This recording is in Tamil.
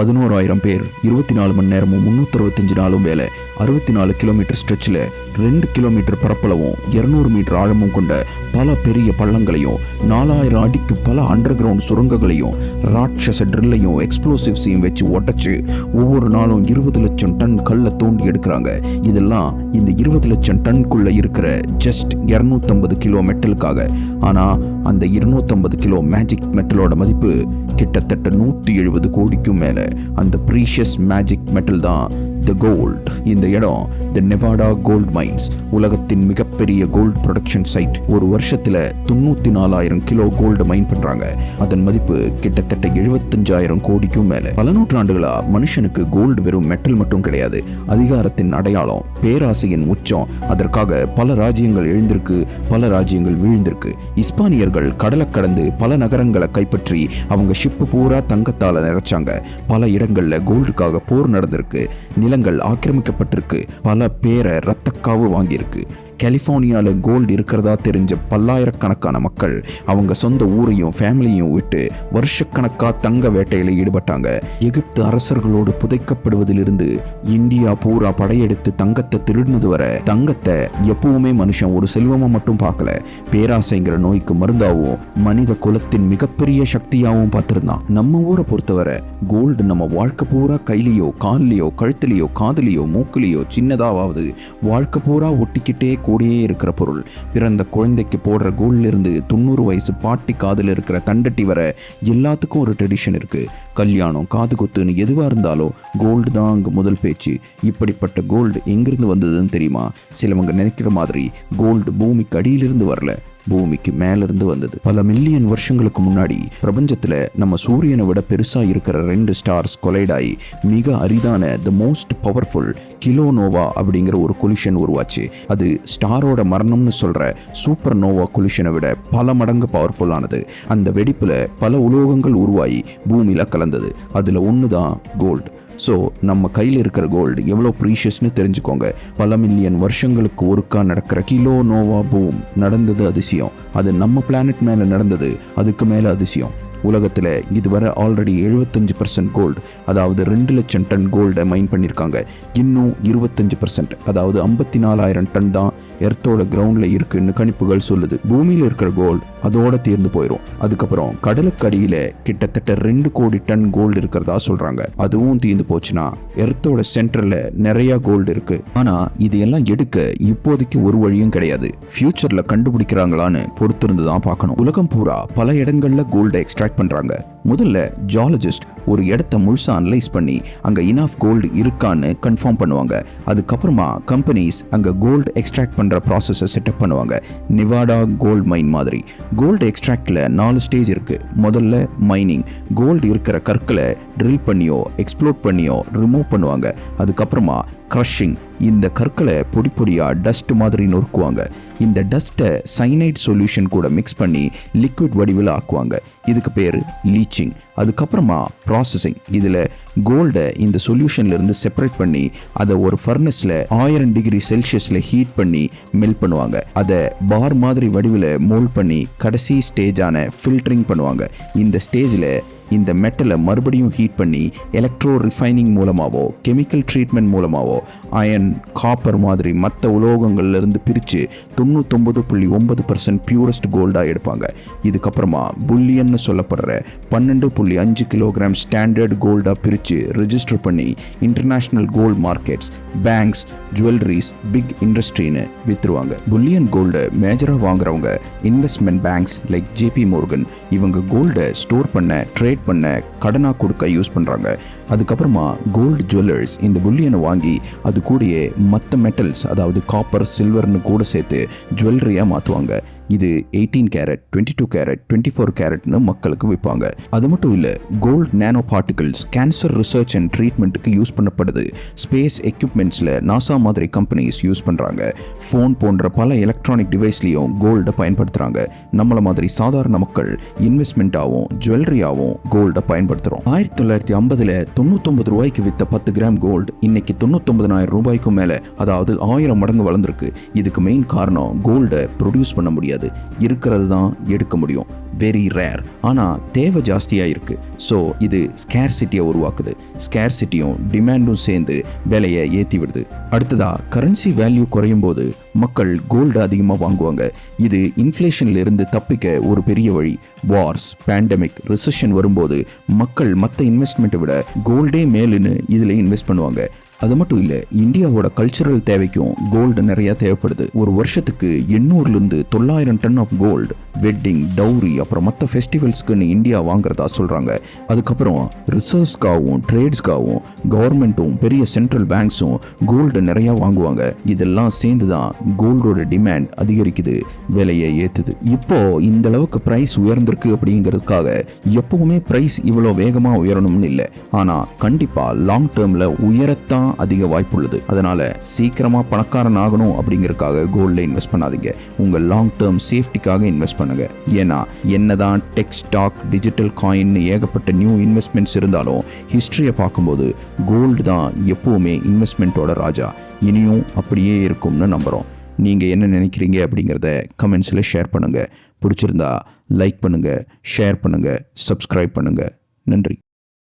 பதினோராயிரம் பேர் இருபத்தி நாலு மணி நேரமும் முந்நூற்றி அறுபத்தஞ்சு நாளும் வேலை. அறுபத்தி நாலு கிலோமீட்டர் ஸ்ட்ரெச்சில் ரெண்டு கிலோமீட்டர் பரப்பளவும் இரநூறு மீட்டர் ஆழமும் கொண்ட பல பெரிய பள்ளங்களையும் நாலாயிரம் அடிக்கு பல அண்டர் கிரவுண்ட் சுரங்கங்களையும் ராட்சச ட்ரில்லையும் எக்ஸ்ப்ளோசிவ்ஸையும் வச்சு ஒட்டச்சு ஒவ்வொரு நாளும் இருபது லட்சம் டன் கல்லை தோண்டி எடுக்கிறாங்க. இதெல்லாம் இந்த இருபது லட்சம் டன்குள்ளே இருக்கிற ஜஸ்ட் இரநூத்தம்பது கிலோ மெட்டலுக்காக ஆனால் அந்த இருநூத்தம்பது கிலோ மேஜிக் மெட்டலோட மதிப்பு கிட்டத்தட்ட நூற்றி எழுபது கோடிக்கும் மேலே. அந்த ப்ரீஷியஸ் மேஜிக் மெட்டல் தான் த கோல்ட் இந்த இடம் த நெவாடா கோல்ட் மைன்ஸ் உலகத்தின் மிகப்பெரிய கோல்டு ப்ரொடக்ஷன் சைட் ஒரு வருஷத்தில் தொண்ணூற்றி நாலாயிரம் கிலோ கோல்டு மைன் பண்ணுறாங்க அதன் மதிப்பு கிட்டத்தட்ட எழுபத்தஞ்சாயிரம் கோடிக்கும் மேலே. பல நூற்றாண்டுகளா மனுஷனுக்கு கோல்டு வெறும் மெட்டல் மட்டும் கிடையாது. அதிகாரத்தின் அடையாளம் பேராசையின் உச்சம். அதற்காக பல ராஜ்யங்கள் எழுந்திருக்கு பல ராஜ்யங்கள் வீழ்ந்திருக்கு. இஸ்பானியர்கள் கடலை கடந்து பல நகரங்களை கைப்பற்றி அவங்க ஷிப்பு பூரா தங்கத்தால நிறைச்சாங்க. பல இடங்கள்ல கோல்டுக்காக போர் நடந்திருக்கு. நிலங்கள் ஆக்கிரமிக்கப்பட்டிருக்கு. பல பேரை ரத்தக்காவு வாங்கியிருக்கு. கலிஃபோர்னியாவில் கோல்டு இருக்கிறதா தெரிஞ்ச பல்லாயிரக்கணக்கான மக்கள் அவங்க சொந்த ஊரையும் ஃபேமிலியும் விட்டு வருஷக்கணக்காக தங்க வேட்டையில் ஈடுபட்டாங்க. எகிப்து அரசர்களோடு புதைக்கப்படுவதிலிருந்து இந்தியா பூரா படையெடுத்து தங்கத்தை திருடினது வர தங்கத்தை எப்பவுமே மனுஷன் ஒரு செல்வமா மட்டும் பார்க்கல. பேராசைங்கிற நோய்க்கு மருந்தாகவும் மனித குலத்தின் மிகப்பெரிய சக்தியாகவும் பார்த்துருந்தான். நம்ம ஊரை பொறுத்தவரை கோல்டு நம்ம வாழ்க்கை பூரா கையிலையோ கால்லையோ கழுத்துலையோ காதுலையோ மூக்குலையோ சின்னதாவது வாழ்க்கை பூரா ஒட்டிக்கிட்டே கூடியே இருக்கிற பொருள். பிறந்த குழந்தைக்கு போடுற கோல்லிருந்து தொண்ணூறு வயசு பாட்டி காதில் இருக்கிற தண்டட்டி வர எல்லாத்துக்கும் ஒரு ட்ரெடிஷன் இருக்குது கல்யாணம் காது குத்துன்னு எதுவாக இருந்தாலும் கோல்டு தான் அங்கே முதல் பேச்சு. இப்படிப்பட்ட கோல்டு எங்கிருந்து வந்ததுன்னு தெரியுமா? சிலவங்க நினைக்கிற மாதிரி கோல்டு பூமிக்கு அடியிலிருந்து வரல. பூமிக்கு மேலிருந்து வந்தது. பல மில்லியன் வருஷங்களுக்கு முன்னாடி பிரபஞ்சத்தில் நம்ம சூரியனை விட பெருசாக இருக்கிற ரெண்டு ஸ்டார்ஸ் கொலைடாய் மிக அரிதான த மோஸ்ட் பவர்ஃபுல் கிலோனோவா அப்படிங்கிற ஒரு கொலிஷன் உருவாச்சு. அது ஸ்டாரோட மரணம்னு சொல்கிற சூப்பர் நோவா கொலிஷனை விட பல மடங்கு பவர்ஃபுல்லானது அந்த வெடிப்பில் பல உலோகங்கள் உருவாகி பூமியில் கலந்தது. அதில் ஒன்று தான் கோல்டு ஸோ நம்ம கையில் இருக்கிற கோல்டு எவ்வளோ ப்ரீஷியஸ்னு தெரிஞ்சுக்கோங்க. பல மில்லியன் வருஷங்களுக்கு ஒருக்கா நடக்கிற கிலோ நோவா பூம் நடந்தது அதிசயம். அது நம்ம பிளானட் மேலே நடந்தது அதுக்கு மேலே அதிசயம். உலகத்தில் இதுவரை ஆல்ரெடி எழுபத்தஞ்சு பர்சன்ட் கோல்டு அதாவது ரெண்டு லட்சம் டன் கோல்டை மைன் பண்ணியிருக்காங்க. இன்னும் இருபத்தஞ்சு பர்சன்ட் அதாவது ஐம்பத்தி நாலாயிரம் டன் தான் எர்த்தோட கிரவுண்டில் இருக்குன்னு கணிப்புகள் சொல்லுது. பூமியில் இருக்கிற கோல்டு அதோட தீர்ந்து போயிடும் அதுக்கப்புறம் கடலுக்கு அடியில் கிட்டத்தட்ட ரெண்டு கோடி டன் கோல்டு இருக்கிறதா சொல்கிறாங்க அதுவும் தீர்ந்து போச்சுன்னா எர்த்தோட சென்டரில் நிறைய கோல்டு இருக்குது ஆனால் இதையெல்லாம் எடுக்க இப்போதைக்கு ஒரு வழியும் கிடையாது. ஃபியூச்சரில் கண்டுபிடிக்கிறாங்களான்னு பொறுத்திருந்து தான் பார்க்கணும். உலகம் பூரா பல இடங்களில் கோல்டை எக்ஸ்ட்ராக்ட் பண்ணுறாங்க முதல்ல ஜாலஜிஸ்ட் ஒரு இடத்த முழுசாக அனலைஸ் பண்ணி அங்கே இனாஃப் கோல்டு இருக்கான்னு கன்ஃபார்ம் பண்ணுவாங்க. அதுக்கப்புறமா கம்பெனிஸ் அங்கே கோல்டு எக்ஸ்ட்ராக்ட் பண்ணுற ப்ராசஸை செட்டப் பண்ணுவாங்க. நிவாடா கோல்ட் மைன் மாதிரி. கோல்டு எக்ஸ்ட்ராக்டில் நாலு ஸ்டேஜ் இருக்குது முதல்ல மைனிங் கோல்டு இருக்கிற கற்களை ட்ரில் பண்ணியோ எக்ஸ்ப்ளோர் பண்ணியோ ரிமூவ் பண்ணுவாங்க. அதுக்கப்புறமா க்ரஷிங் இந்த கற்களை பொடி பொடியாக டஸ்ட் மாதிரி நொறுக்குவாங்க. இந்த டஸ்ட்டை சைனைட் சொல்யூஷன் கூட மிக்ஸ் பண்ணி லிக்விட் வடிவில் ஆக்குவாங்க. இதுக்கு பேர் லீச்சிங் அதுக்கப்புறமா ப்ராசஸிங் இதில் கோல்டை இந்த சொல்யூஷன்லேருந்து செப்பரேட் பண்ணி அதை ஒரு ஃபர்னஸில் ஆயிரம் டிகிரி செல்சியஸில் ஹீட் பண்ணி மெல்ட் பண்ணுவாங்க. அதை பார் மாதிரி வடிவில் மோல்ட் பண்ணி கடைசி ஸ்டேஜான ஃபில்டரிங் பண்ணுவாங்க. இந்த ஸ்டேஜில் இந்த மெட்டலை மறுபடியும் ஹீட் பண்ணி எலக்ட்ரோ ரிஃபைனிங் மூலமாகவோ கெமிக்கல் ட்ரீட்மெண்ட் மூலமாகவோ அயன் காப்பர் மாதிரி மற்ற உலோகங்கள்லேருந்து பிரித்து தொண்ணூத்தொம்பது புள்ளி ஒன்பது பர்சன்ட் பியூரஸ்ட் கோல்டாக எடுப்பாங்க. இதுக்கப்புறமா புல்லியன்னு சொல்லப்படுற பன்னெண்டு புள்ளி அஞ்சு கிலோகிராம் ஸ்டாண்டர்ட் கோல்டாக பிரித்து ரிஜிஸ்டர் பண்ணி international gold markets banks jewelleries big இண்டஸ்ட்ரின்னு விற்றுருவாங்க புல்லியன் கோல்டை மேஜராக வாங்குறவங்க investment banks like JP Morgan இவங்க கோல்டை ஸ்டோர் பண்ண ட்ரேட் பண்ண கடனாக கொடுக்க யூஸ் பண்ணுறாங்க அதுக்கப்புறமா கோல்டு ஜுவல்லர்ஸ் இந்த புல்லியனை வாங்கி அது கூடயே மற்ற மெட்டல்ஸ் அதாவது காப்பர் சில்வர்னு கூட சேர்த்து ஜுவல்லரியாக மாற்றுவாங்க இது eighteen carat twenty two carat twenty four கேரட்னு மக்களுக்கு விற்பாங்க அது மட்டும் இல்லை gold nano particles cancer research and ட்ரீட்மெண்ட்டுக்கு யூஸ் பண்ணப்படுது. ஸ்பேஸ் எக்யூப்மெண்ட்ஸில் நாசா மாதிரி கம்பெனிஸ் யூஸ் பண்ணுறாங்க ஃபோன் போன்ற பல எலக்ட்ரானிக் டிவைஸ்லேயும் கோல்டை பயன்படுத்துகிறாங்க நம்மளை மாதிரி சாதாரண மக்கள் இன்வெஸ்ட்மெண்ட்டாகவும் ஜுவல்லரியாகவும் கோல்டை பயன்படுத்துகிறோம் ஆயிரத்தி தொள்ளாயிரத்தி ஐம்பதில் தொண்ணூத்தொம்பது ரூபாய்க்கு விற்ற பத்து கிராம் கோல்டு இன்னைக்கு தொண்ணூத்தொம்பதனாயிரம் ரூபாய்க்கும் மேலே அதாவது ஆயிரம் மடங்கு வளர்ந்துருக்கு. இதுக்கு மெயின் காரணம் கோல்டை ப்ரொடியூஸ் பண்ண முடியாது. முடியாது இருக்கிறது தான் எடுக்க முடியும். வெரி ரேர் ஆனால் தேவை ஜாஸ்தியாக இருக்குது ஸோ இது ஸ்கேர்சிட்டியை உருவாக்குது. ஸ்கேர்சிட்டியும் டிமாண்டும் சேர்ந்து விலையை ஏற்றி விடுது. அடுத்ததா கரன்சி வேல்யூ குறையும் போது மக்கள் கோல்டு அதிகமாக வாங்குவாங்க. இது இன்ஃப்ளேஷன்ல இருந்து தப்பிக்க ஒரு பெரிய வழி. வார்ஸ் பேண்டமிக் ரிசெஷன் வரும்போது மக்கள் மற்ற இன்வெஸ்ட்மெண்ட்டை விட கோல்டே மேலுன்னு இதில் இன்வெஸ்ட் பண்ணுவாங்க. அது மட்டும் இல்லை இந்தியாவோட கல்ச்சுரல் தேவைக்கும் கோல்டு நிறைய தேவைப்படுது. ஒரு வருஷத்துக்கு எண்ணூறுலேருந்து தொள்ளாயிரம் ton of gold wedding dowry அப்புறம் மற்ற ஃபெஸ்டிவல்ஸ்க்குன்னு இந்தியா வாங்குறதா சொல்கிறாங்க அதுக்கப்புறம் ரிசர்வ்ஸ்க்காகவும் ட்ரேட்ஸ்க்காகவும் கவர்மெண்ட்டும் பெரிய சென்ட்ரல் பேங்க்ஸும் கோல்டு நிறையா வாங்குவாங்க. இதெல்லாம் சேர்ந்து தான் கோல்டோட டிமாண்ட் அதிகரிக்குது விலையை ஏற்றுது இப்போ இந்த அளவுக்கு ப்ரைஸ் உயர்ந்திருக்கு அப்படிங்கிறதுக்காக எப்பவுமே ப்ரைஸ் இவ்வளோ வேகமாக உயரணும்னு இல்லை. ஆனால் கண்டிப்பாக லாங் டேர்மில் உயரத்தான் அதிக வாய்ப்புள்ளது. அதனால சீக்கிரமா பணக்காரன் ஆகணும் அப்படிங்கறதுக்காக கோல்டில் இன்வெஸ்ட் பண்ணாதீங்க. உங்க லாங் டேர்ம் சேஃப்டிக்காக இன்வெஸ்ட் பண்ணுங்க. ஏன்னா என்னதான் டெக் ஸ்டாக் டிஜிட்டல் காயின் ஏகப்பட்ட நியூ இன்வெஸ்ட்மெண்ட்ஸ் இருந்தாலும் ஹிஸ்டரியை பார்க்கும்போது கோல்டு தான் எப்பவுமே இன்வெஸ்ட்மெண்ட்டோட ராஜா. இனியும் அப்படியே இருக்கும்னு நம்புகிறோம் நீங்கள் என்ன நினைக்கிறீங்க அப்படிங்கிறத கமெண்ட்ஸில் ஷேர் பண்ணுங்கள் பிடிச்சிருந்தா லைக் பண்ணுங்கள் ஷேர் பண்ணுங்கள் சப்ஸ்கிரைப் பண்ணுங்கள் நன்றி.